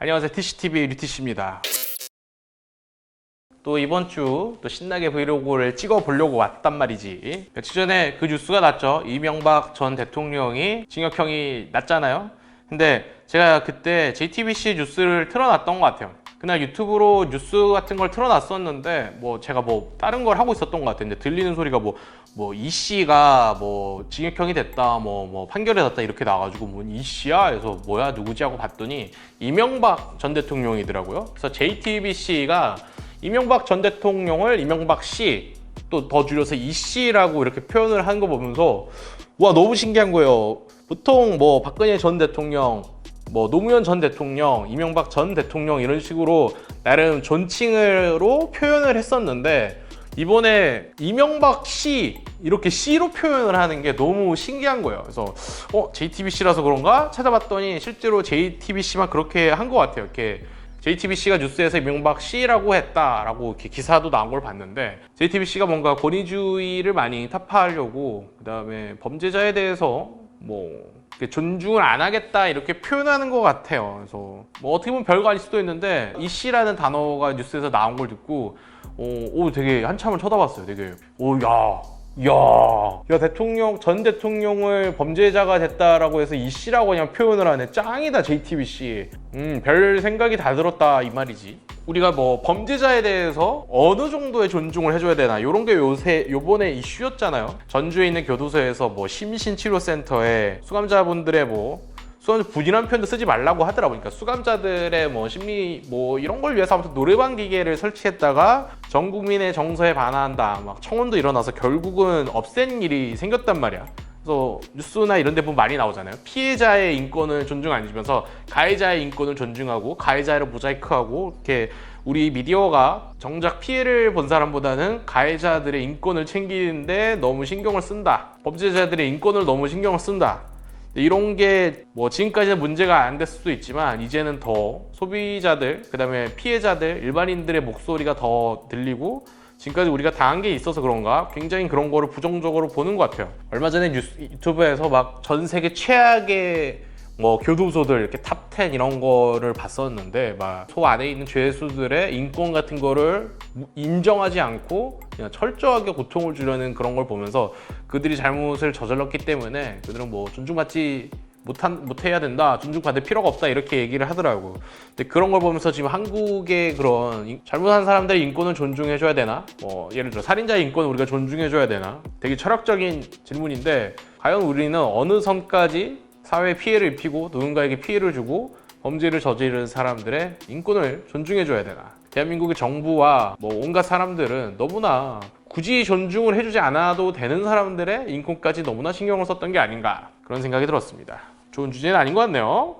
안녕하세요. TCTV 류티씨입니다. 또 이번 주 또 신나게 브이로그를 찍어 보려고 왔단 말이지. 며칠 전에 그 뉴스가 났죠. 이명박 전 대통령이 징역형이 났잖아요. 근데 제가 그때 JTBC 뉴스를 틀어놨던 것 같아요 그날 유튜브로 뉴스 같은 걸 틀어놨었는데 뭐 제가 뭐 다른 걸 하고 있었던 것 같아요. 근데 들리는 소리가 뭐 뭐 이 씨가 뭐 징역형이 됐다 뭐 뭐 판결이 났다 이렇게 나와가지고 뭐이 씨야? 그래서 뭐야? 누구지 하고 봤더니 이명박 전 대통령이더라고요. 그래서 JTBC가 이명박 전 대통령을 이명박 씨 또 더 줄여서 이 씨라고 이렇게 표현을 한 거 보면서 와 너무 신기한 거예요. 보통 뭐 박근혜 전 대통령 뭐 노무현 전 대통령, 이명박 전 대통령 이런 식으로 나름 존칭으로 표현을 했었는데 이번에 이명박 씨 이렇게 씨로 표현을 하는 게 너무 신기한 거예요. 그래서 어 JTBC라서 그런가 찾아봤더니 실제로 JTBC만 그렇게 한 것 같아요. 이렇게 JTBC가 뉴스에서 이명박 씨라고 했다라고 이렇게 기사도 나온 걸 봤는데 JTBC가 뭔가 권위주의를 많이 타파하려고 그다음에 범죄자에 대해서 뭐 존중을 안 하겠다 이렇게 표현하는 것 같아요. 그래서 뭐 어떻게 보면 별거 아닐 수도 있는데 이 씨라는 단어가 뉴스에서 나온 걸 듣고 오, 오 되게 한참을 쳐다봤어요. 되게 오야 야, 야 대통령 전 대통령을 범죄자가 됐다라고 해서 이 씨라고 그냥 표현을 하네. 짱이다 JTBC. 음, 별 생각이 다 들었다 이 말이지. 우리가 뭐 범죄자에 대해서 어느 정도의 존중을 해줘야 되나 이런 게 요새 요번에 이슈였잖아요. 전주에 있는 교도소에서 뭐 심신치료센터에 수감자분들의 뭐 수감 부진한 표현도 쓰지 말라고 하더라고. 그러니까 수감자들의 뭐 심리 뭐 이런 걸 위해서 아무튼 노래방 기계를 설치했다가 전 국민의 정서에 반한다. 막 청원도 일어나서 결국은 없앤 일이 생겼단 말이야. 그래서 뉴스나 이런 데 보면 많이 나오잖아요. 피해자의 인권을 존중 안 해주면서 가해자의 인권을 존중하고 가해자를 모자이크하고 이렇게 우리 미디어가 정작 피해를 본 사람보다는 가해자들의 인권을 챙기는데 너무 신경을 쓴다. 범죄자들의 인권을 너무 신경을 쓴다. 이런 게 뭐 지금까지는 문제가 안 됐을 수도 있지만 이제는 더 소비자들 그다음에 피해자들 일반인들의 목소리가 더 들리고 지금까지 우리가 당한 게 있어서 그런가 굉장히 그런 거를 부정적으로 보는 것 같아요. 얼마 전에 뉴스 유튜브에서 막 전 세계 최악의 뭐 교도소들 이렇게 탑10 이런 거를 봤었는데 막 소 안에 있는 죄수들의 인권 같은 거를 인정하지 않고 그냥 철저하게 고통을 주려는 그런 걸 보면서 그들이 잘못을 저질렀기 때문에 그들은 뭐 존중받지 못한 못해야 된다 존중받을 필요가 없다 이렇게 얘기를 하더라고. 근데 그런 걸 보면서 지금 한국의 그런 인- 잘못한 사람들의 인권을 존중해줘야 되나? 뭐 예를 들어 살인자의 인권을 우리가 존중해줘야 되나? 되게 철학적인 질문인데 과연 우리는 어느 선까지 사회에 피해를 입히고 누군가에게 피해를 주고 범죄를 저지른 사람들의 인권을 존중해줘야 되나? 대한민국의 정부와 뭐 온갖 사람들은 너무나 굳이 존중을 해주지 않아도 되는 사람들의 인권까지 너무나 신경을 썼던 게 아닌가 그런 생각이 들었습니다. 좋은 주제는 아닌 것 같네요.